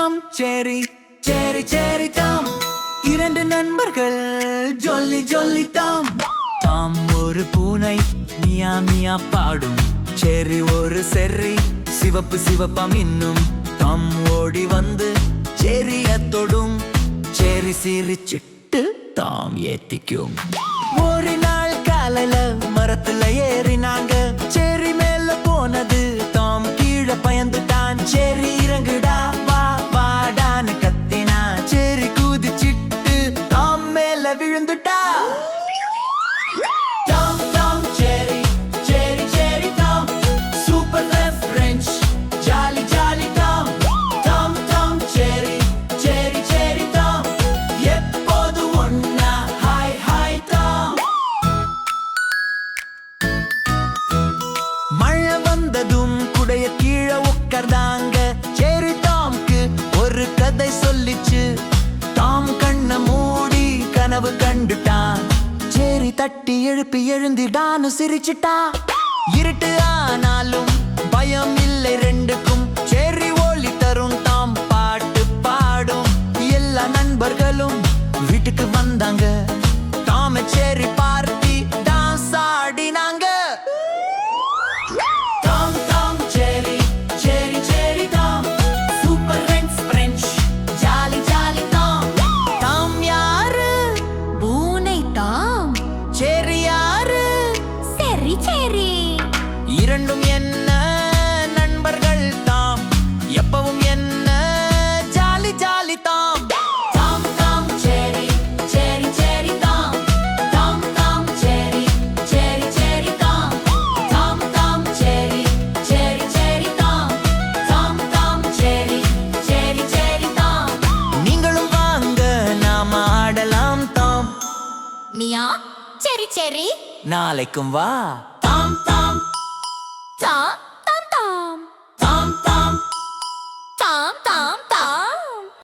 Tom சேரி சேரி சேரி டாம் இரண்டு நண்பர்கள் ஜொல்லி ஜொல்லி டாம் டாம் ஒரு பூனை மியா மியா பாடும். செரி ஒரு செர்ரி சிவப்பு சிவப்பம் இன்னும். டாம் ஓடி வந்து செரிய தொடும். செரி சிரிச்சிட்டு தாம் ஏத்திக்கும். ஒரு நாள் காலையில மரத்துல ஏறினாங்க. டாம் மழை வந்ததும் குடைய கீழே உட்கார்ந்தாங்க. சேரி டாம்க்கு ஒரு கதை தட்டி எழுப்பி எழுந்திடான்னு சிரிச்சிட்டா. இருட்டு ஆனாலும் பயம் இல்லை ரெண்டுக்கும். சேரி ஒளி தரும் தாம் பாட்டு பாடும். எல்லா நண்பர்களும் வீட்டுக்கு வந்தாங்க. டாம சேரி சரி சரி இரண்டும் என்ன நண்பர்கள் தாம்? எப்பவும் என்ன ஜாலி ஜாலி தாம்? டாம் டாம் சேரி சேரி சேரி தாம். டாம் டாம் சேரி சேரி சேரி தாம். டாம் டாம் சேரி சேரி சேரி தாம். டாம் டாம் சேரி சேரி சேரி தாம். நீங்களும் வாங்க நாம ஆடலாம் தாம். மியா சரி சரி. நாளைக்கும் வா. தாம் தாம். டா